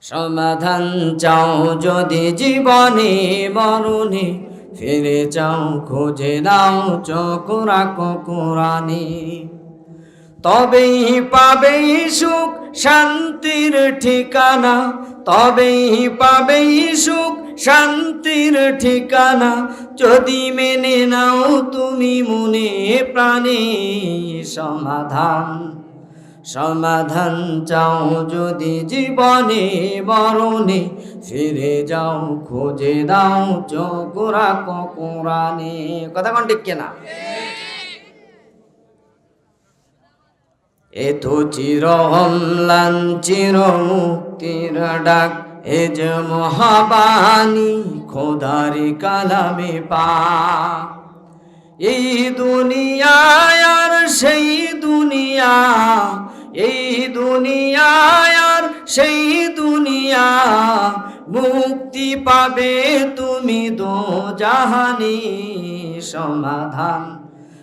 সমাধান চাও যদি জীবনে মরণে, ফিরে যাও খুঁজে নাও চকরা কোরআনে। তবেই পাবেই সুখ, শান্তির ঠিকানা। তবেই পাবেই সুখ, শান্তির ঠিকানা। যদি মেনে নাও তুমি মনে প্রাণে সমাধান। সমাধান চাও যদি জীবনে, মরণে ফিরে যাও, খুঁজে দাও চোরা কোরআনে কথা কোন ঠিক কেনা? এ তো চির অম্লান চির মুক্তির ডাক, এ যে মহাবাণী, খোদারি কালামে পা এই দুনিয়ায় আর সেই দুনিয়া এই দুনিয়ায় আর সেই দুনিয়া মুক্তি পাবে তুমি দো জাহানি সমাধান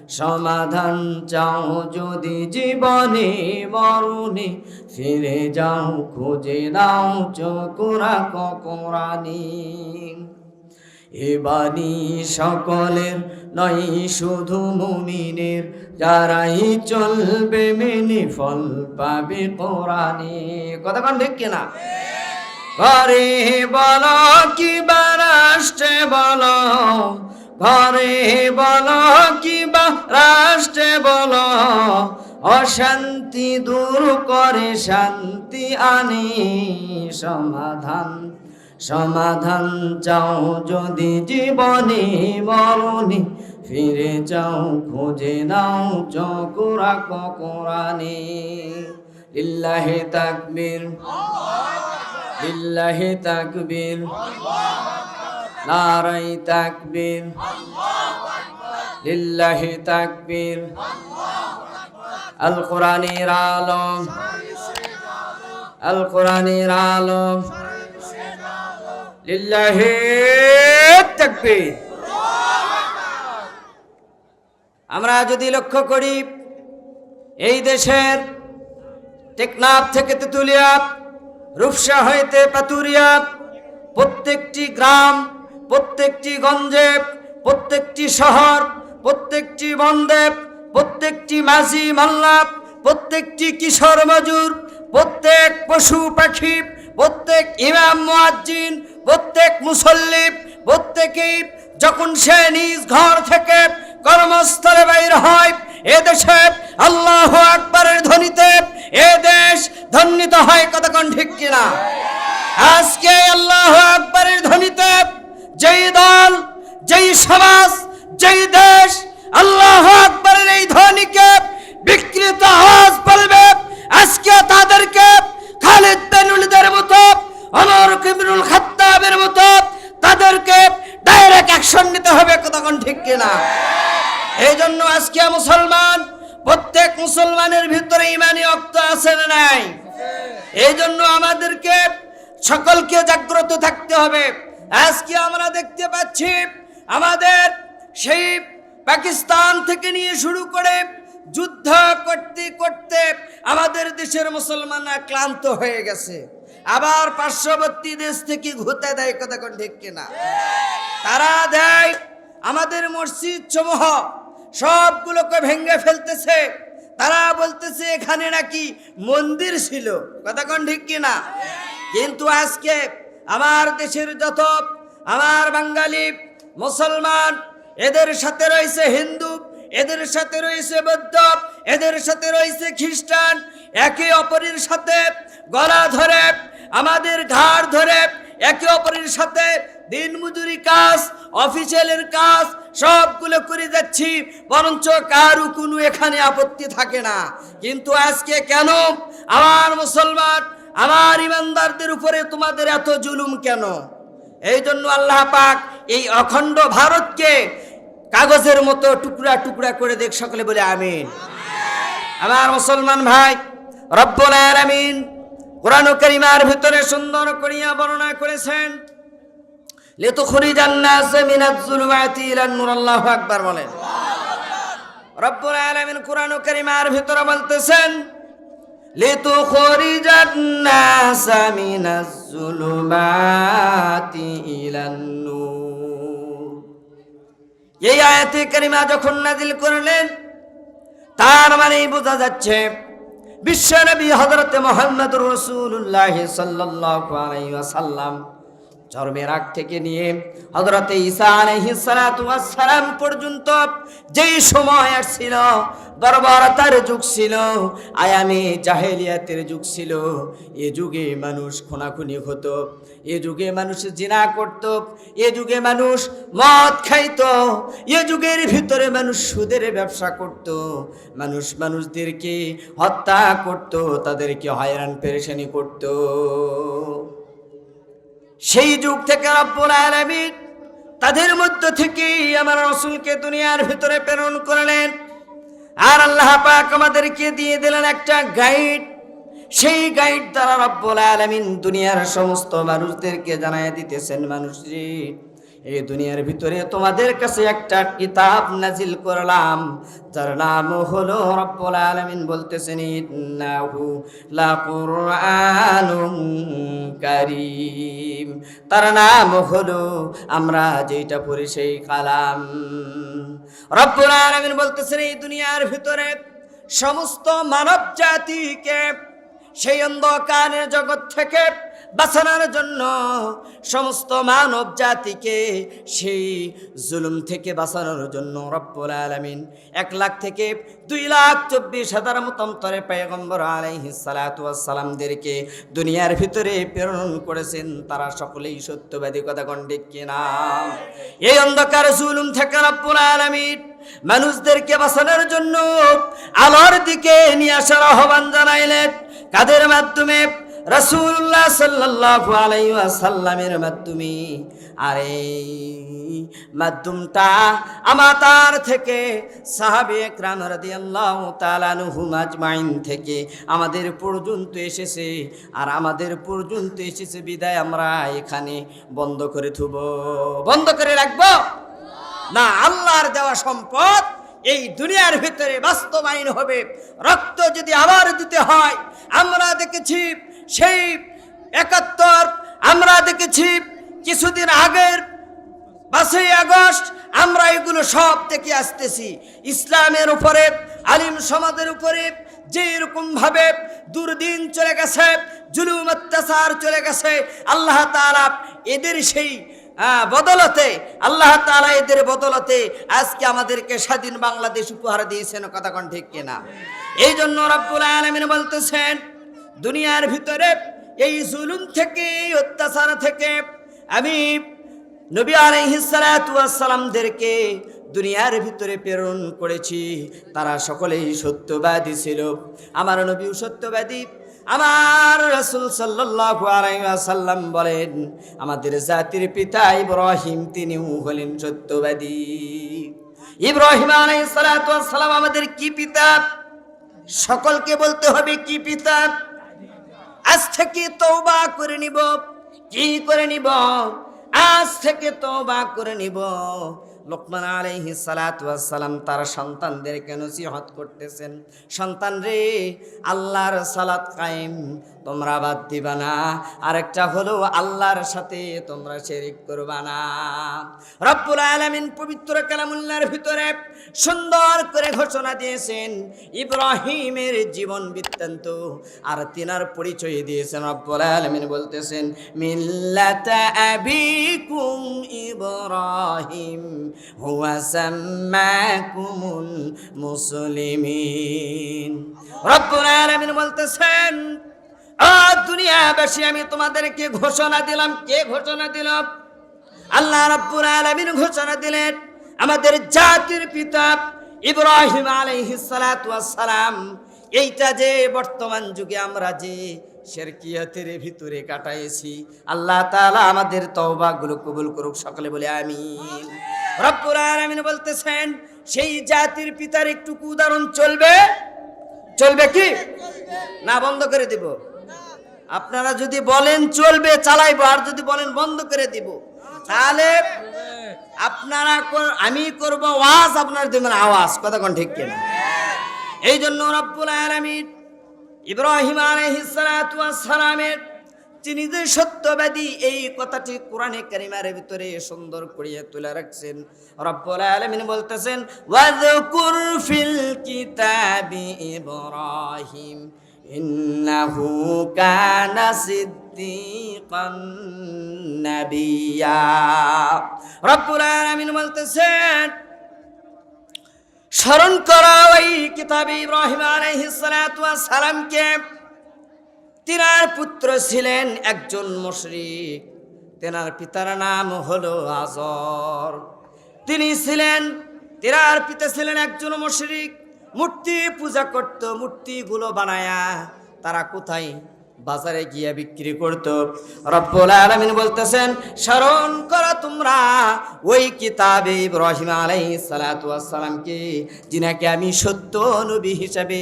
সমাধান চাও যদি জীবনে মরণে। ফিরে যাও, খুঁজে নাও চকুরা ককরানি। এ বাণী সকলের নয় শুধু মুমিনের, যারাই চলবে মেনে ফল পাবে কোরআনে। কতক্ষণ ঠিক কিনা? ঘরে বল কি রাষ্ট্রে বল। ঘরে বল কি বা রাষ্ট্রে বল। অশান্তি দূর করে শান্তি আনে সমাধান। সমাধান চাও যদি জীবনে মরণে, ফিরে যাও খুঁজে নাও চকুরা কোরআনে লিল্লাহি তাকবীর লিল্লাহি তাকবীর নারাই তাকবীর, লিল্লাহি তাকবীর। আল কোরআনের আলম আল কোরআনের আলম। আমরা যদি লক্ষ্য করি, এই দেশের টেকনাফ থেকে তেতুলিয়া, রূপসা হইতে পাতুরিয়া, প্রত্যেকটি গ্রাম, প্রত্যেকটি গঞ্জে, প্রত্যেকটি শহর, প্রত্যেকটি বন্দেব, প্রত্যেকটি মাঝি মাল্লা, প্রত্যেকটি কিশোর মজুর, প্রত্যেক পশু পাখি, প্রত্যেক ইমাম মুয়াজ্জিন প্রত্যেক মুসল্লি, প্রত্যেকেই যখন সে নিজ ঘর থেকে কর্মস্থলে বাইর হয়, এ দেশে আল্লাহ আকবরের ধ্বনিতে এ দেশ ধন্যিত হয়, কতক্ষণ ঠিক কিনা? আজকে আল্লাহ আকবরের ধ্বনিতে যেই দল, যেই সমাজ, যেই দেশ আল্লাহ আকবরের এই ধ্বনিকে বিকৃত আওয়াজ বলবে আজকে তাদেরকে খালিদ বিন ওয়ালিদের মতো অমর কিবরুল খাত্তাবের মতো তাদেরকে ডাইরেক্ট অ্যাকশন নিতে হবে, কতক্ষণ ঠিক কিনা? এই জন্য আজকে মুসলমান, প্রত্যেক মুসলমানের ভিতরে ইমানি অক্ত আছে নাই? এই জন্য আমাদেরকে সকলকে জাগ্রত থাকতে হবে। আজকে আমরা দেখতে পাচ্ছি, আমাদের সেই পাকিস্তান থেকে নিয়ে শুরু করে যুদ্ধ করতে করতে আমাদের দেশের মুসলমানরা ক্লান্ত হয়ে গেছে। আবার পার্শ্ববর্তী দেশ থেকে ঘুরতে দেয় কথা কোন ঠিক কিনা? তারা দেয়, আমাদের মসজিদ সমূহ সবগুলোকে ভেঙে ফেলতেছে। তারা বলতেছে, এখানে নাকি মন্দির ছিল। কথা কোন ঠিক কিনা? কিন্তু আজকে আমার দেশের যত, আমার বাঙালি, মুসলমান, এদের সাথে রয়েছে হিন্দু, এদের সাথে রয়েছে বৌদ্ধ, এদের সাথে রয়েছে খ্রিস্টান, একে অপরের সাথে গলা ধরে, আমাদের ঘাড় ধরে, একে অপরের সাথে দিন মজুরি কাজ অফিসিয়ালের কাজ, সবগুলো করে যাচ্ছি, বরঞ্চ কারু কোনো এখানে আপত্তি থাকে না। কিন্তু আজকে কেন? আমার মুসলমান, আমার ইমানদারদের উপরে তোমাদের এত জুলুম কেন? এই জন্য আল্লাহ পাক এই অখণ্ড ভারতকে কাগজের মতো টুকরা টুকরা করে দেখ, সকলে বলে আমিন। আমার মুসলমান ভাই, রব্বুল আলামিন কোরআন কারিমার ভিতরে সুন্দর করিয়া বর্ণনা করেছেন লিতুখরিজান নাস মিনাজ যুলুমাতি ইলান নূর আল্লাহু আকবার বলেন রব্বুল আলামিন কোরআন কারিমার ভিতরে বলতেছেন لتخرج الناس من الظلمات إلى النور এই আয়াতে কারিমা যখন নাজিল করলেন তার মানেই বোঝা যাচ্ছে বিশ্বনবী হজরতে মোহাম্মদ রসুল্লাহ সাল্লাল্লাহু আলাইহি ওয়াসাল্লাম জন্মের আগ থেকে নিয়ে হজরতে ঈসা আলাইহিস সালাতু ওয়াস সালাম পর্যন্ত যেই সময় আসছিল বর্বরতার যুগ ছিল, আয়ামে জাহেলিয়াতের যুগ ছিল। এ যুগে মানুষ খুনাখুনি হতো, এ যুগে মানুষ জিনা করত, এ যুগে মানুষ মদ খাইত, এ যুগের ভিতরে মানুষ সুদের ব্যবসা করত। মানুষ মানুষদেরকে হত্যা করত, তাদেরকে হয়রান পেরেশানি করত। সেই যুগ থেকে রব্বুল আলামিন তাদের মধ্য থেকেই আমার রসুলকে দুনিয়ার ভিতরে প্রেরণ করলেন। আর আল্লাহ পাক আমাদেরকে দিয়ে দিলেন একটা গাইড সেই গাইড দ্বারা রব্বুল আলামিন দুনিয়ার সমস্ত মানুষদেরকে জানাই দিতেছেন, মানুষজি। এই দুনিয়ার ভিতরে তোমাদের কাছে একটা কিতাব নাজিল করলাম, যার নাম হলো রব্বুল আলামিন বলতেছেন, ইন্নাহু লাকুরআনুম কারীম। তার নাম হলো, আমরা যেটা পড়ি সেই কালাম। রব্বুল আলামিন বলতেছেন, এই দুনিয়ার ভিতরে সমস্ত মানব জাতিকে সেই অন্ধকারের জগৎ থেকে বাঁচানোর জন্য সমস্ত মানব জাতিকে সেই জুলুম থেকে বাঁচানোর জন্য রব্বুল আলামিন এক লাখ থেকে দুই লাখ চব্বিশ হাজার মতন্তরে পেগম্বর আলাইহি সালাতু সালামদেরকে দুনিয়ার ভিতরে প্রেরণ করেছেন। তারা সকলেই সত্যবাদী কথা কণ্ঠিক কিনা? এই অন্ধকার জুলুম থেকে রব্বুল আলামিন মানুষদেরকে বাঁচানোর জন্য আলোর দিকে নিয়ে আসার আহ্বান জানাইলেন। কাদের মাধ্যমে? রাসূলুল্লাহ সাল্লাল্লাহু আলাইহি ওয়াসাল্লামের মাধ্যমে। আর মাধ্যমটা আমাতার থেকে সাহাবে একরাম রাদিয়াল্লাহু তাআলা আনহুম আজমাইন থেকে আমাদের পর্যন্ত এসেছে। আর আমাদের পর্যন্ত এসেছে বিদায় আমরা এখানে বন্ধ করে থুব। বন্ধ করে রাখব? না, আল্লাহর দেওয়া সম্পদ এই দুনিয়ার ভিতরে বাস্তবায়ন হবে। রক্ত যদি আবার দিতে হয়, আমরা দেখেছি সেই একাত্তর, আমরা দেখেছি কিছুদিন আগের পাঁচই আগস্ট আমরা এগুলো সব থেকে আসতেছি। ইসলামের উপরে, আলিম সমাজের উপরে যে এরকম ভাবে দুর্দিন চলে গেছে, জুলুম, অত্যাচার চলে গেছে, আল্লাহ তাআলা এদের সেই বদলতে, আল্লাহ তাআলা এদের বদলতে আজকে আমাদেরকে স্বাধীন বাংলাদেশ উপহার দিয়েছেন, কথা কোন ঠিক কিনা? এই জন্য রব্বুল আলামিন বলতেছেন দুনিয়ার ভিতরে এই জুলুম থেকে অত্যাচার থেকে আমি নবী আলাইহিসালামদেরকে দুনিয়ার ভিতরে প্রেরণ করেছি। তারা সকলেই সত্যবাদী ছিল। আমার নবীও সত্যবাদী। আমার রসুল ওয়াসাল্লাম বলেন, আমাদের জাতির পিতা ইব্রাহিম, তিনিও হলেন সত্যবাদী। ইব্রাহিম আলাইহিস সালাতু ওয়াস সালাম আমাদের কি পিতা? সকলকে বলতে হবে কি পিতা? আজ থেকে তওবা করে নিব। কি করে নিব? আজ থেকে তওবা করে নিব। লোকমান আলহি সালাতাম তার সন্তানদেরকে নসিহত করতেছেন। সন্তান রে, আল্লাহর সালাত কায়েম। তোমরা বাদ দিবা না। আরেকটা হলো, আল্লাহর সাথে তোমরা শেরিক করবা না। রব্বুল আলামিন পবিত্র কালামুল্লার ভিতরে সুন্দর করে ঘোষণা দিয়েছেন, ইব্রাহিমের জীবন বৃত্তান্ত। আর তিনার পরিচয় দিয়েছেন রব্বুল আলামিন বলতেছেন, মিল্লাতা আবিকুম ইব্রাহিম, হুয়া সাম্মাকুমুল মুসলিমিন। রব্বুল আলামিন বলতেছেন দুনিয়াবাসী, আমি তোমাদেরকে ঘোষণা দিলাম। কে ঘোষণা দিলাম আল্লাহ রাব্বুল আলামিন ঘোষণা দিলেন, আমাদের জাতির পিতা ইব্রাহিম সালাম। এইটা যে বর্তমান যুগে আমরা যে শেরকিয়াতের ভিতরে কাটাইছি, আল্লাহ তাআলা আমাদের তওবাগুলো কবুল করুক, সকলে বলে আমিন। রব্বুল আলামিন বলতেছেন, সেই জাতির পিতার একটু উদাহরণ চলবে? চলবে কি? না, বন্ধ করে দিব। আপনারা যদি বলেন চলবে, চালাইবো, আর যদি বলেন বন্ধ করে দিব, তাহলে আপনারা আমি করব ওয়াজ, আপনারা দেবেন আওয়াজ। কোন ঠিক কিনা? এই জন্য রব্বুল আলামিন ইব্রাহিম সালামের তিনি যে সত্যবাদী, এই কথাটি কোরআনে কারিমার ভিতরে সুন্দর করিয়া তুলে রাখছেন। রব্বুল আলামিন বলতেছেন, ওয়াযকুর ফিল কিতাবি ইব্রাহিম। ইন্নাহু কানা সিদ্দিকান নাবিয়্যা রব্বুল আলামিন বলতেছেন, স্মরণ করা ওই কিতাবে ইব্রাহিম সালামকে। তিনার পুত্র ছিলেন একজন মুশরিক। তেনার পিতার নাম হলো আজর। তিনি ছিলেন, তিনার পিতা ছিলেন একজন মুশরিক। মূর্তি পূজা করত, মূর্তিগুলো বানায়া তারা কোথায়? বাজারে গিয়ে বিক্রি করত। রব্বুল আলামিন বলতেছেন, স্মরণ করো তোমরা ওই কিতাবে ইব্রাহিম আলাইহিস সালাতু সালামকে, যিনাকে আমি সত্য নবী হিসাবে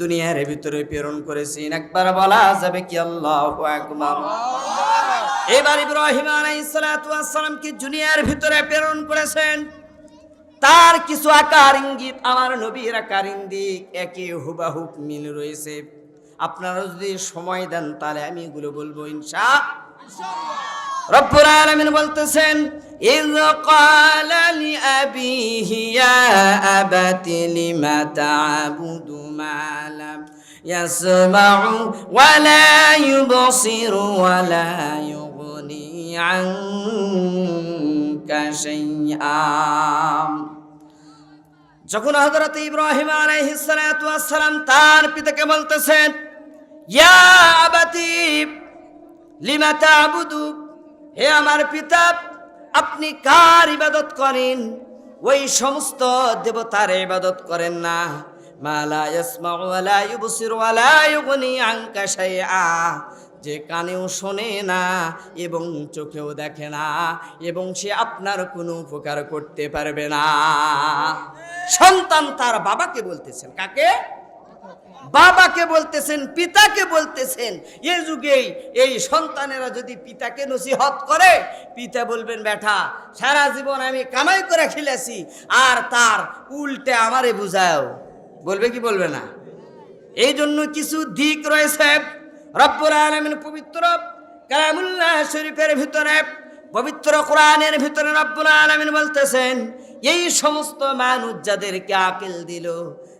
দুনিয়ার ভিতরে প্রেরণ করেছি। একবার বলা যাবে কি? আল্লাহু আকবার। এবার ইব্রাহিম আলাইহিস সালাতু সালামকে দুনিয়ার ভিতরে প্রেরণ করেছেন। তার কিছু আকার ইঙ্গিত আমার নবীর আকার ইঙ্গিত একই হুবাহুব মিল রয়েছে। আপনারা যদি সময় দেন, তাহলে আমি এগুলো বলব ইনশা রব্বুল আলামিন বলতেছেন লিআবিহি ইয়া আবাতি লিমা তা'বুদু মা লাম ইয়াসমাউ ওয়া লা ইউবসিরু ওয়া লা ইউগনি আনকা শাইআ যখন হযরত ইব্রাহিম আলাইহিস সালাতু ওয়াস সালাম তার পিতাকে বলতেছেন, ইয়া আবাতি, লিমা তা'বুদু? হে আমার পিতা, আপনি কার ইবাদত করেন? ওই সমস্ত দেবতার ইবাদত করেন না। মালা ইয়াসমাউ ওয়ালা ইউবসির ওয়ালা ইউগনি আনকা শাইআ। যে কানেও শোনে না এবং চোখেও দেখে না এবং সে আপনার কোনো উপকার করতে পারবে না। সন্তান তার বাবাকে বলতেছেন, কাকে? বাবাকে বলতেছেন, পিতাকে বলতেছেন। এ যুগেই এই সন্তানেরা যদি পিতাকে নসিহত করে, পিতা বলবেন ব্যাটা সারা জীবন আমি কামাই করে খেলেছি আর তার উল্টে আমারে বুঝাও। বলবে কি বলবে না? এই জন্য কিছু দিক রয়েছে রব্বুল আলমিন পবিত্র কালামুল্লাহ শরীফের ভিতরে, পবিত্র কোরআনের ভিতরে রব্বুল আলমিন বলতেছেন, এই সমস্ত মানুষ যাদেরকে আকেল দিল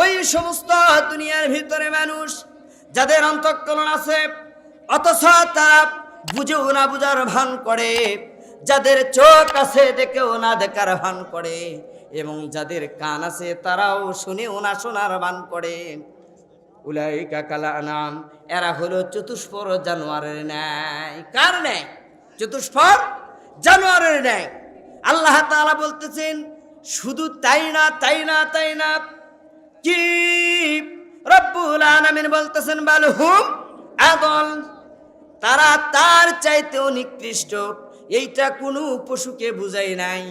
ওই সমস্ত দুনিয়ার ভিতরে মানুষ যাদের অন্তঃকরণ আছে, অথচ তারা বুঝেও না বুঝার ভান করে, যাদের চোখ আছে দেখেও না দেখার ভান করে, এবং যাদের কান আছে তারাও শুনেও না শোনার ভান করে। উলাইকা কালা নাম এরা হলো চতুষ্পর জানোয়ারের ন্যায়। কার ন্যায়? চতুষ্পর জানোয়ারের ন্যায়। আল্লাহ তাআলা বলতেছেন, শুধু তাই না তাই না তাই না কি রব্বুল আলামিন বলতেছেন বালহুম আদল। তারা তার চাইতেও নিকৃষ্ট। এইটা কোনো পশুকে বুঝাই নাই,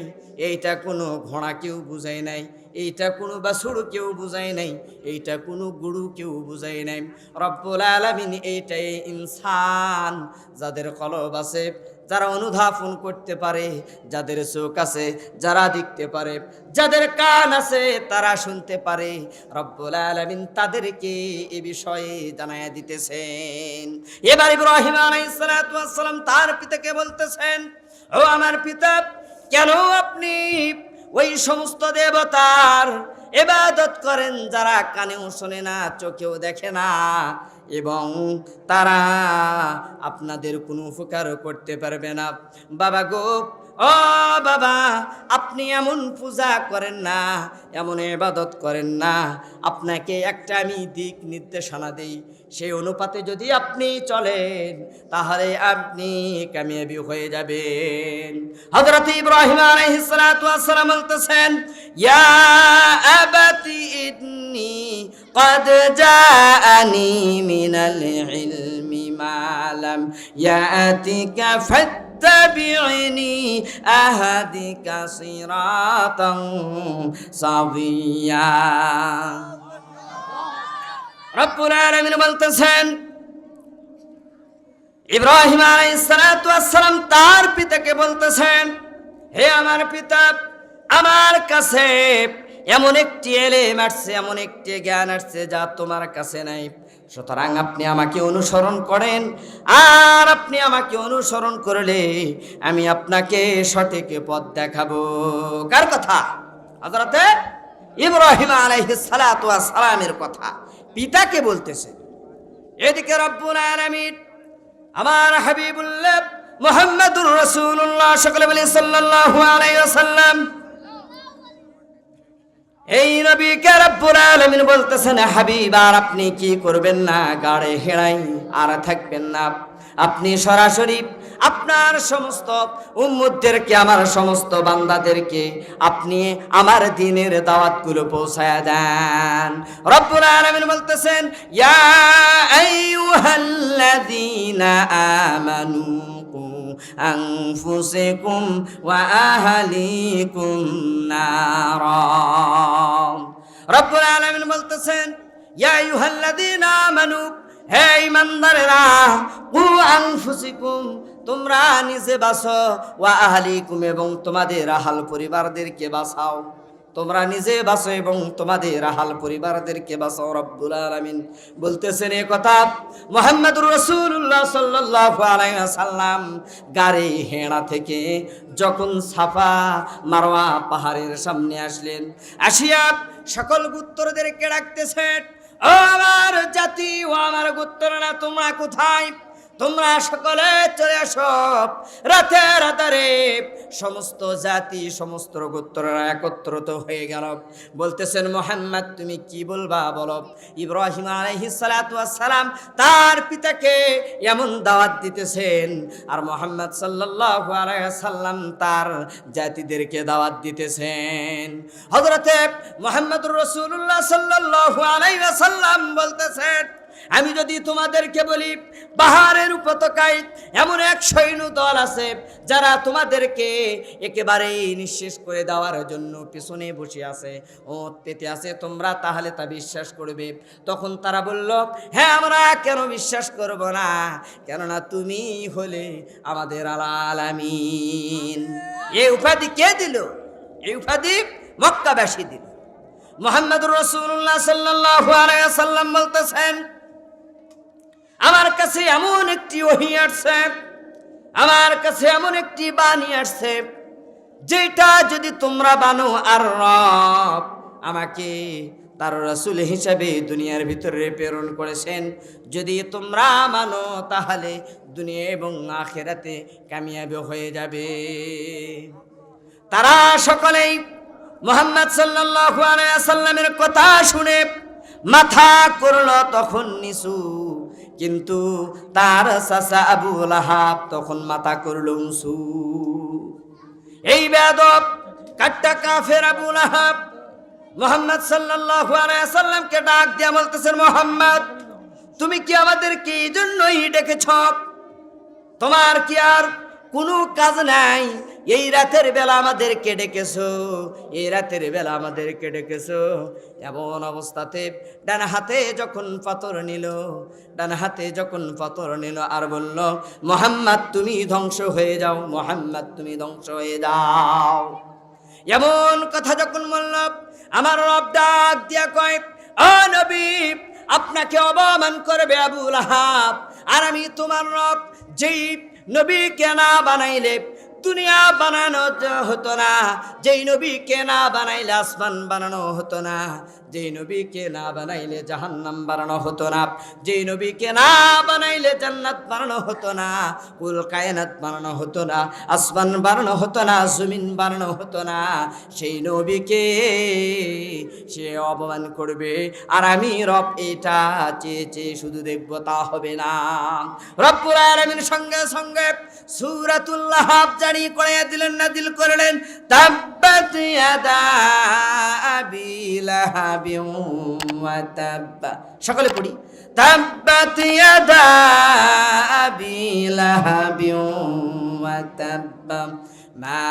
এইটা কোনো ঘোড়াকেও বুঝাই নাই। এইটা কোনো বাসুর কেউ বুঝাই নাই, এইটা কোনো গুরু কেউ বুঝাই নাই। রব্বুল আলামিন এইটাই ইনসান, যাদের কলব আছে, যারা অনুধাবন করতে পারে, যাদের চোখ আছে, যারা দেখতে পারে, যাদের কান আছে, তারা শুনতে পারে। রব্বুল আলামিন তাদেরকে এ বিষয়ে জানাইয়া দিতেছেন। এবার ইব্রাহিম ওয়াস তার পিতাকে বলতেছেন, ও আমার পিতা, কেন আপনি ওই সমস্ত দেবতার এবাদত করেন যারা কানেও শোনে না, চোখেও দেখে না। এবং তারা আপনাদের কোনো উপকার করতে পারবে না। বাবা গো ও বাবা আপনি এমন পূজা করেন না এমন এবাদত করেন না আপনাকে একটা আমি দিক নির্দেশনা দেই সেই অনুপাতে যদি আপনি চলেন তাহলে আপনি কামিয়াবি হয়ে যাবেন হযরত ইব্রাহিম আলাইহিস সালাতু ওয়াস সালাম বলতেছেন ইয়া আবাতি ইন্নী قد جاءني من العلم ما لم يأتك فاتبعني أهدك صراطا سويا রব্বুল আলামিন বলতেছেন ইব্রাহিম আলাইহিসসালাম তার পিতাকে বলতেছেন হে আমার পিতা আমার কাছে এমন একটি এলেম আসছে এমন একটি জ্ঞান আসছে যা তোমার কাছে নাই সুতরাং আপনি আমাকে অনুসরণ করেন। আর আপনি আমাকে অনুসরণ করলে আমি আপনাকে সঠিক পথ দেখাবো। কার কথা? হযরতে ইব্রাহিম সালামের কথা। পিতাকে বলতেছে, এদিকে রব্বুল আলামিন, আমার হাবিবুল্লাহ মুহাম্মাদুর রাসূলুল্লাহ, সকলে সাল্লাল্লাহু আলাইহি ওয়াসাল্লাম, এই আপনি কি করবেন না? গাড়ে হেড়াই আর থাকবেন না। আপনি সরাসরি আপনার সমস্ত উম্মুদদেরকে আমার সমস্ত বান্দাদেরকে আপনি আমার দিনের দাওয়াতগুলো পৌঁছায় দেন। রব্বুল আলামিন বলতেছেন, ইয়া আমানু أنفسكم وأهليكم نارا رب العالمين বলতেছেন ইয়া আইয়ুহাল্লাযীনা আমানু হে ইমানদারেরা কু আনফুসিকুম তোমরা নিজে বাঁচো ওয়া আহলিকুম এবং তোমাদের আহাল পরিবারদেরকে বাঁচাও তোমরা নিজে বাঁচো এবং তোমাদের আহাল পরিবারদেরকে বাঁচাও রব্বুল আলামিন। বলতেছেন এ কথা, মোহাম্মদুর আলাইহি সাল্লাম গাড়ি হেঁড়া থেকে যখন সাফা মারওয়া পাহাড়ের সামনে আসলেন, আসিয়া সকল গুত্তরদেরকে ডাকতেছেন, ও আমার জাতি, ও আমার গুত্তররা তোমরা কোথায়? তোমরা সকলে চলে আসো রাতে রাতারে সমস্ত জাতি, সমস্ত গোত্ররা একত্রিত হয়ে গেল। বলতেছেন, মোহাম্মদ, তুমি কি বলবা বলো? ইব্রাহিম সালাম তার পিতাকে এমন দাওয়াত দিতেছেন। আর মোহাম্মদ আলাইহি সাল্লাম তার জাতিদেরকে দাওয়াত দিতেছেন। হযরতে মুহাম্মদুর রাসূলুল্লাহ সাল্লাল্লাহু আলাইহি সাল্লাম বলতেছেন আমি যদি তোমাদেরকে বলি, পাহাড়ের উপত্যকায় এমন এক সৈন্য দল আছে, যারা তোমাদেরকে একেবারেই নিঃশেষ করে দেওয়ার জন্য পিছনে বসে আছে। ও পেতে আছে, তোমরা তাহলে তা বিশ্বাস করবে। তখন তারা বলল হ্যাঁ আমরা কেন বিশ্বাস করব না? কেননা তুমি হলে আমাদের আলামিন এই উপাধি কে দিল? এই উপাধি মক্কাবাসী দিল। মোহাম্মদুর রসুল্লাহ সাল্লাহ আলাইসাল্লাম বলতেছেন আমার কাছে এমন একটি ওহি আসছে, আমার কাছে এমন একটি বাণী আসছে, যেটা যদি তোমরা বানো আর রব আমাকে তার রসুল হিসাবে দুনিয়ার ভিতরে প্রেরণ করেছেন, যদি তোমরা মানো তাহলে দুনিয়া এবং আখেরাতে কামিয়াবি হয়ে যাবে। তারা সকলেই মোহাম্মদ সাল্লাল্লাহু আলাইহি সাল্লামের কথা শুনে মাথা করল তখন নিসু কিন্তু তার চাচা আবু হাব তখন মাথা করল, উঁচু। এই বেদব কাট্টা কাফের আবু আহাব। মোহাম্মদ সাল্লাহ আলাইহি সাল্লামকে ডাক দিয়া বলতেছেন মোহাম্মদ, তুমি কি আমাদের কি জন্যই ডেকেছ? তোমার কি আর কোনো কাজ নাই। এই রাতের বেলা আমাদেরকে ডেকেছো, এই রাতের বেলা আমাদেরকে ডেকেছো। এমন অবস্থাতে ডান হাতে যখন পাথর নিল, ডান হাতে যখন পাথর নিল আর বলল, মোহাম্মদ, তুমি ধ্বংস হয়ে যাও, মোহাম্মদ, তুমি ধ্বংস হয়ে যাও। এমন কথা যখন বলল, আমার রব ডাক দিয়া কয়, ও নবী, আপনাকে অবমান করবে আবুল আহাব, আর আমি তোমার রব, যেই নবীকে না বানাইলে দুনিয়া বানানো হতো না, যেই নবীকে না বানাইলে আসমান বানানো হতো না, যেই নবীকে না বানাইলে জাহান্নাম বানানো হতো না, যেই নবীকে না বানাইলে জান্নাত বানানো হতো না, কুল কায়নাত বানানো হতো না, আসমান বানানো হতো না, জমিন বানানো হতো না, সেই নবীকে সে অপমান করবে, আর আমি রব এটা চেয়ে চেয়ে শুধু দেখব, তা হবে না। রব্বুল আলামিন সঙ্গে সঙ্গে সূরাতুল্লাহ জারি করে দিলেন নাদিল করলেন সকলে পড়ি তাব্বাত ইয়াদা আবি ما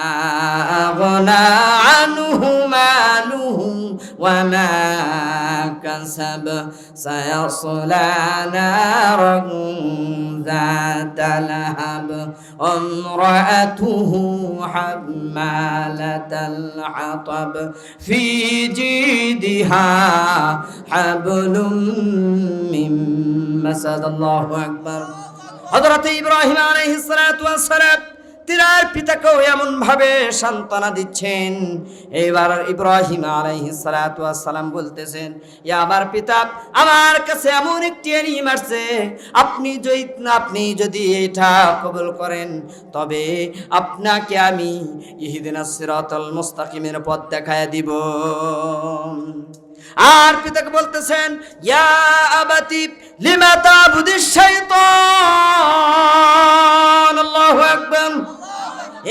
أغنى عنه ماله وما كسب سيصلى نارا ذات لهب. امرأته حمالة الحطب في جيدها حبل من مسد. الله أكبر. حضرة إبراهيم عليه الصلاة والسلام তিনার পিতাকেও এমন ভাবে সান্ত্বনা দিচ্ছেন। এবার ইব্রাহিম সালাম বলতেছেন, ইয়া আমার পিতা, আমার কাছে এমন একটি এনিম আসছে। আপনি যদি আপনি যদি এটা কবুল করেন, তবে আপনাকে আমি ইহদিনাস সিরাতাল মুস্তাকিমের পথ দেখায় দিব। আর পিতাকে বলতেছেন, ইয়া আবাতি, লিমা তাবুদিশ শাইতান? আল্লাহু আকবার।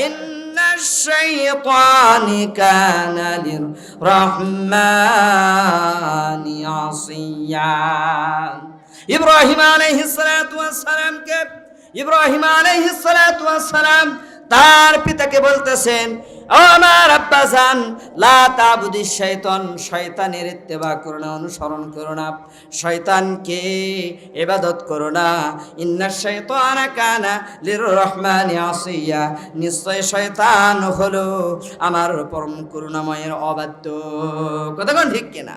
ইন্নাশ শাইতানি কানা লিররহমানি আসিয়া। ইব্রাহিম আলাইহিস সালাতু ওয়াস সালামকে, ইব্রাহিম আলাইহিস সালাতু ওয়াস সালাম তার পিতাকে বলতেছেন আমার আব্বাসান লা তাবুদিস শয়তান শয়তানের ইত্তেবা করো না, অনুসরণ করো না। শয়তানকে ইবাদত করো না। ইন্না শাইতানা কানা লির রহমানি আসিয়া। নিশ্চয় শয়তান হলো আমার পরম করুণাময়ের অবাধ্য। কতক্ষণ ঠিক কিনা?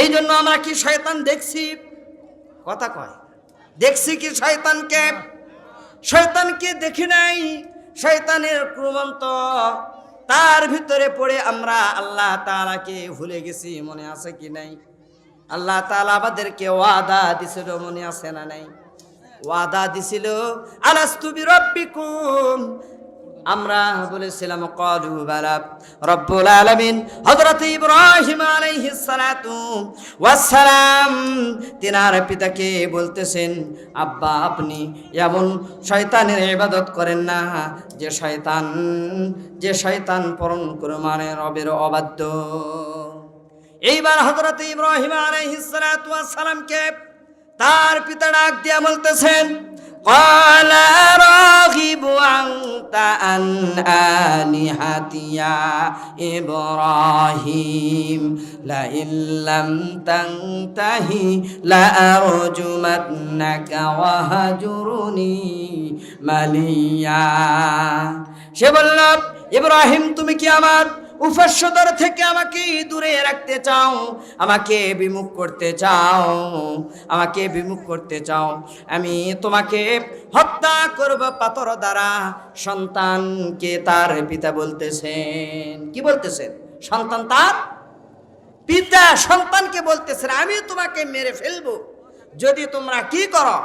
এই জন্য আমরা কি শয়তান দেখছি? কথা কয়। দেখছি কি শয়তানকে? শয়তানকে দেখি নাই। শয়তানের ক্রমন্ত তার ভিতরে পড়ে আমরা আল্লাহ তালাকে ভুলে গেছি, মনে আছে কি নাই? আল্লাহ তালা আমাদেরকে ওয়াদা দিছিল, মনে আছে না নাই? ওয়াদা দিছিল, আলাস্তু বিরাব্বিকুম আমরা বলেছিলাম, কলু বালা রব্বুল আলামিন। হযরত ইব্রাহিম আলাইহিস সালাতু ওয়াস সালাম তিনার পিতাকে বলতেছেন, আব্বা, আপনি এমন শয়তানের ইবাদত করেন না যে শয়তান যে শয়তান পরম করে মানে রবের অবাধ্য। এইবার হযরত ইব্রাহিম আলাইহিস সালাতু ওয়াস সালামকে তার পিতা ডাক দিয়া বলতেছেন قال راغب أنت عن آلهتي يا إبراهيم لئن لم تنتهي لأرجمنك وهجرني مليا সে বলল ইব্রাহিম তুমি কি আমার উপাস্যদের থেকে আমাকে দূরে রাখতে চাও, আমাকে বিমুখ করতে চাও, আমাকে বিমুখ করতে চাও। আমি তোমাকে হত্যা করব পাথর দ্বারা, সন্তানকে তার পিতা বলতেছেন। কি বলতেছেন? সন্তান তার পিতা, সন্তানকে বলতেছেন আমি তোমাকে মেরে ফেলব। যদি তোমরা কি করো,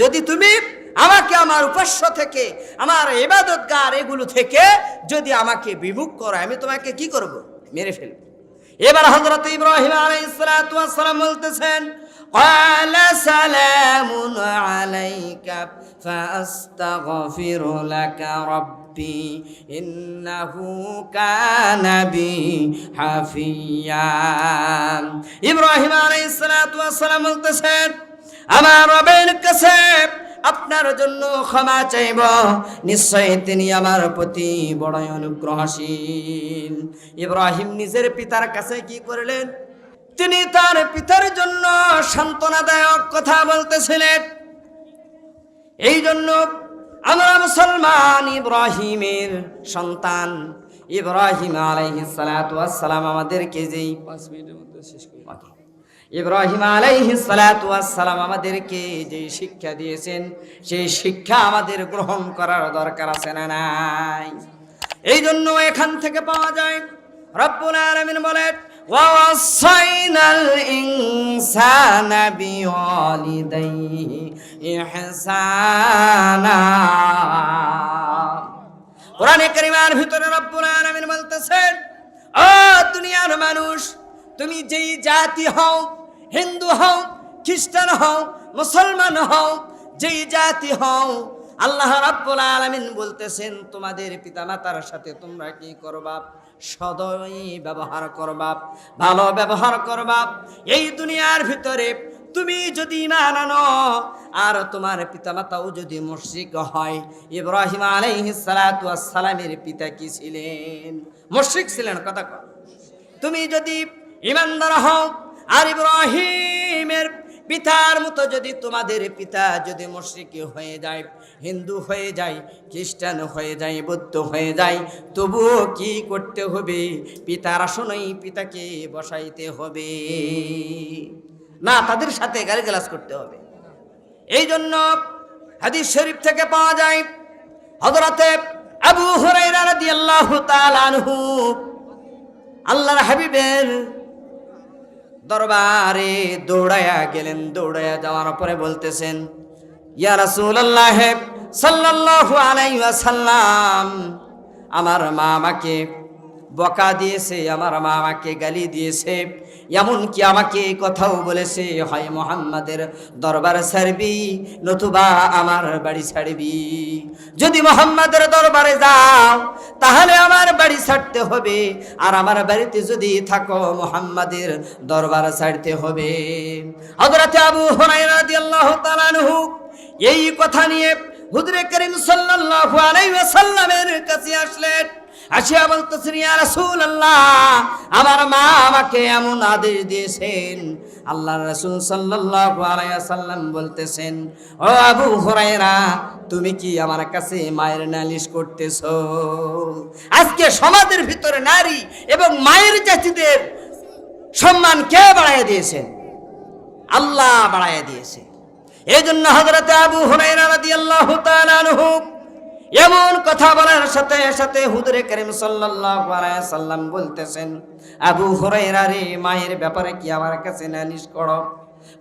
যদি তুমি আমাকে আমার উপাস্য থেকে আমার এবাদতগার এগুলো থেকে যদি আমাকে বিমুখ করো আমি তোমাকে কি করব মেরে ফেলব এবার হযরত ইব্রাহিম আলাইহিস সালাতু ওয়াস সালাম বলতেছেন قال سلام عليك فأستغفر لك ربي إنه كان بي حفيا ইব্রাহিম আলাইহিস সালাতু ওয়াস সালাম বলতেছেন আমার রবের কাছে আপনার জন্য ক্ষমা চাইব। নিশ্চয় তিনি আমার প্রতি বড়ই অনুগ্রহশীল। ইব্রাহিম নিজের পিতার কাছে কি করলেন? তিনি তার পিতার জন্য সান্ত্বনাদায়ক কথা বলতেছিলেন। এই জন্য আমরা মুসলমান ইব্রাহিমের সন্তান। ইব্রাহিম আলাইহিস সালাম আমাদেরকে যেই পাঁচ মিনিটের মধ্যে শেষ করি. ইব্রাহিম সালাম আমাদেরকে যে শিক্ষা দিয়েছেন, সেই শিক্ষা আমাদের গ্রহণ করার দরকার আছে না নাই? এই জন্য এখান থেকে পাওয়া যায়, রব্বুল আলামিন বলেন ওয়াসাইনাল ইনসানা বিওয়ালিদাইহি ইহসানা। কোরআনে কারিমার ভিতরে রব্বুল আলামিন বলতেছেন ও দুনিয়ার মানুষ, তুমি যেই জাতি হও হিন্দু হও, খ্রিস্টান হও, মুসলমান হও, যেই জাতি হও, আল্লাহ রাব্বুল আলামিন বলতেছেন, তোমাদের পিতামাতার সাথে তোমরা কি করবা? সদয় ব্যবহার করবা, ভালো ব্যবহার করবা। এই দুনিয়ার ভিতরে তুমি যদি ইমান আর তোমার পিতামাতাও যদি মুশরিক হয়। ইব্রাহিম আলাইহিস সালাতু ওয়াস সালামের পিতা কি ছিলেন? মুশরিক ছিলেন, কথা কর তুমি যদি ইমানদার হও আর ইব্রাহিমের পিতার মতো যদি তোমাদের পিতা যদি মুশরিকি হয়ে যায়, হিন্দু হয়ে যায়, খ্রিস্টান হয়ে যায়, বৌদ্ধ হয়ে যায়, তবুও কি করতে হবে? পিতার আসনেই পিতাকে বসাইতে হবে। না, তাদের সাথে গালিগালাজ করতে হবে। এই জন্য হাদিস শরীফ থেকে পাওয়া যায়, হযরতে আবু হুরায়রা রাদিয়াল্লাহু তাআলা আনহু, আল্লাহর হাবিবের দরবারে দৌড়ায়া গেলেন দৌড়ায়া যাওয়ার পরে বলতেছেন, ইয়া রাসূলুল্লাহ সাল্লাল্লাহু ওয়াসাল্লাম, আমার মা আমাকে বকা দিয়েছে, আমার মা আমাকে গালি দিয়েছে। এমনকি আমাকে এই কথাও বলেছে, হয় মোহাম্মদের দরবার ছাড়বি, নতুবা আমার বাড়ি ছাড়বি। যদি মোহাম্মদের দরবারে যাও, তাহলে আমার বাড়ি ছাড়তে হবে। আর আমার বাড়িতে যদি থাকো, মোহাম্মদের দরবার ছাড়তে হবে। হযরত আবু হুরায়রা রাদিয়াল্লাহু তাআলা আনহু এই কথা নিয়ে হুজুরে করিম সাল্লাল্লাহু আলাইহি ওয়াসাল্লামের কাছে আসলেন। আসিয়া বলতেছেন, ইয়া রাসূলুল্লাহ, আমার মা আমাকে এমন আদেশ দিয়েছেন। আল্লাহ রাসূল সাল্লাল্লাহু আলাইহি ওয়াসাল্লাম বলতেছেন, ও আবু হুরায়রা, তুমি কি আমার কাছে মায়ের নালিশ করতেছো? আজকে সমাজের ভিতরে নারী এবং মায়ের জাতিদের সম্মান কে বাড়ায় দিয়েছেন আল্লাহ বাড়ায় দিয়েছে। এই জন্য হজরত আবু হুরাইরা রাদিয়াল্লাহু তাআলা আনহু এমন কথা বলার সাথে সাথে হুদরে করিম সাল্লাল্লাহু আলাইহি সাল্লাম বলতেছেন, আবু হুরাইরা রে, মায়ের ব্যাপারে কি আমার কাছে নালিশ করো?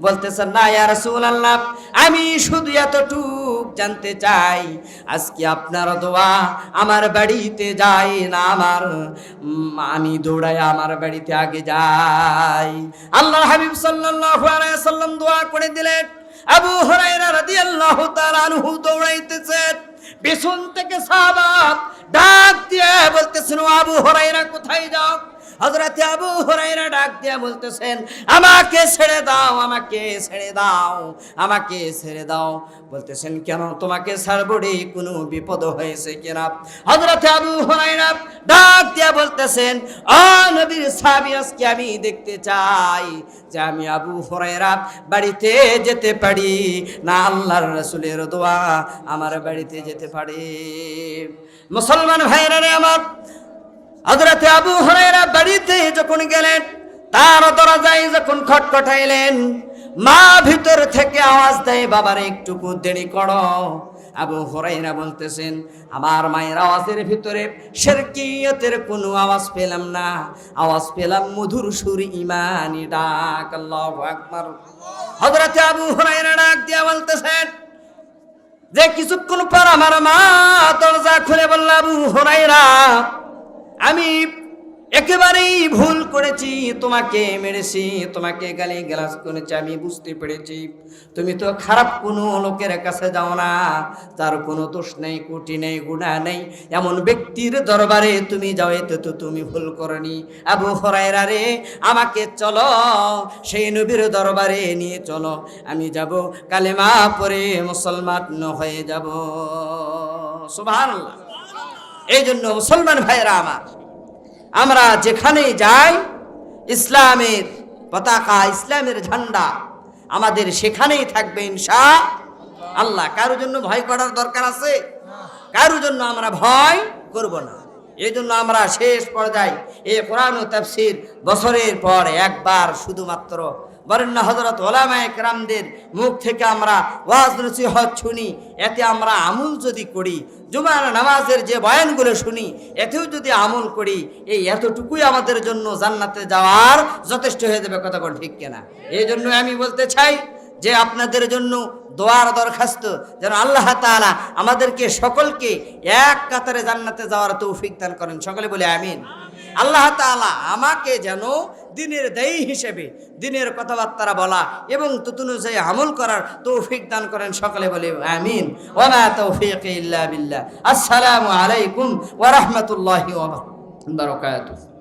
বলতেছেন, না ইয়া রাসূলুল্লাহ, আমি শুধু এতটুক জানতে চাই, আজকে আপনার দোয়া আমার বাড়িতে যায় না, আমার আমি দৌড়াই আমার বাড়িতে আগে যাই। আল্লাহ হাবিব সাল্লাল্লাহু আলাইহি সাল্লাম দোয়া করে দিলেন। আবু হরাইরা রাদিয়াল্লাহু তাআলা আনহু দৌড়াইতেছেন। পেছন থেকে সাহাবা ডাক দিয়ে বলতেছেন, "ও আবু হরাইরা কোথায় যাও? হযরতে আবু হুরায়রা ডাক দিয়ে বলতেছেন, আমাকে ছেড়ে দাও, আমাকে ছেড়ে দাও, আমাকে ছেড়ে দাও। বলতেছেন, কেন? তোমাকে রে কোনো বিপদ হয়েছে কিনা? হযরতে আবু হুরায়রা ডাক দিয়ে বলতেছেন ও নবীর সাহাবী, আজকে আমি দেখতে চাই যে আমি আবু হুরায়রা বাড়িতে যেতে পারি না, আল্লাহর রাসূলের দোয়া আমার বাড়িতে যেতে পারি। মুসলমান ভাইরা রে আমার হযরতে আবু হরাইরা বাড়িতে যখন গেলেন, তার দরজায় যখন খটখটাইলেন, মা ভিতর থেকে আওয়াজ দেয়, বাবার, একটুকু দেরি করো। আবু হরাইরা বলতেছেন, আমার মায়ের আওয়াজের ভিতরে শেরকিয়তের কোনো আওয়াজ পেলাম না। আওয়াজ পেলাম মধুর সুর, ইমানি ডাক। আল্লাহু আকবার। হযরতে আবু হরাইরা ডাক দিয়া বলতেছেন, যে কিছুক্ষণ পর আমার মা দরজা খুলে বলল, আবু হুরায়রা আমি একেবারেই ভুল করেছি, তোমাকে মেরেছি, তোমাকে গালি গালাজ করেছি, আমি বুঝতে পেরেছি। তুমি তো খারাপ কোনো লোকের কাছে যাও না, তার কোনো দোষ নেই কুটি নেই গুণা নেই। এমন ব্যক্তির দরবারে তুমি যাও, এতে তো তুমি ভুল করনি। আবু হরাইরা রে, আমাকে চলো, সেই নবীর দরবারে নিয়ে চলো। আমি যাব, কালেমা পরে মুসলমান হয়ে যাব। সুবহানাল্লাহ। এই জন্য মুসলমান ভাইয়েরা আমার, আমরা যেখানেই যাই, ইসলামের পতাকা, ইসলামের ঝান্ডা, আমাদের সেখানেই থাকবে ইনশা আল্লাহ, কারোর জন্য ভয় করার দরকার আছে? কারোর জন্য আমরা ভয় করব না। এই জন্য আমরা শেষ পর্যায়ে এই কোরআন ও তাফসির বছরের পর একবার শুধুমাত্র বরেণ্য হজরত ওলামায় কেরামদের মুখ থেকে আমরা ওয়াজ নসিহত শুনি, এতে আমরা আমল যদি করি, জুমার নামাজের যে বয়ানগুলো শুনি, এতেও যদি আমল করি, এই এতটুকুই আমাদের জন্য জান্নাতে যাওয়ার যথেষ্ট হয়ে যাবে কথা কোন ঠিক কেনা? এই জন্য আমি বলতে চাই যে আপনাদের জন্য দোয়ার দরখাস্ত, যেন আল্লাহ তাআলা আমাদেরকে সকলকে এক কাতারে জান্নাতে যাওয়ার তৌফিক দান করেন। সকলে বলে আমিন। আল্লাহ তাআলা আমাকে যেন দিনের দায়ী হিসেবে দিনের কথাবার্তারা বলা এবং তুতুনুযায়ী আমল করার তৌফিক দান করেন সকলে বলে আমিন। ওমা তৌফিক ইল্লা বিল্লাহ। আসসালামু আলাইকুম ওয়া বারাকাতুহু।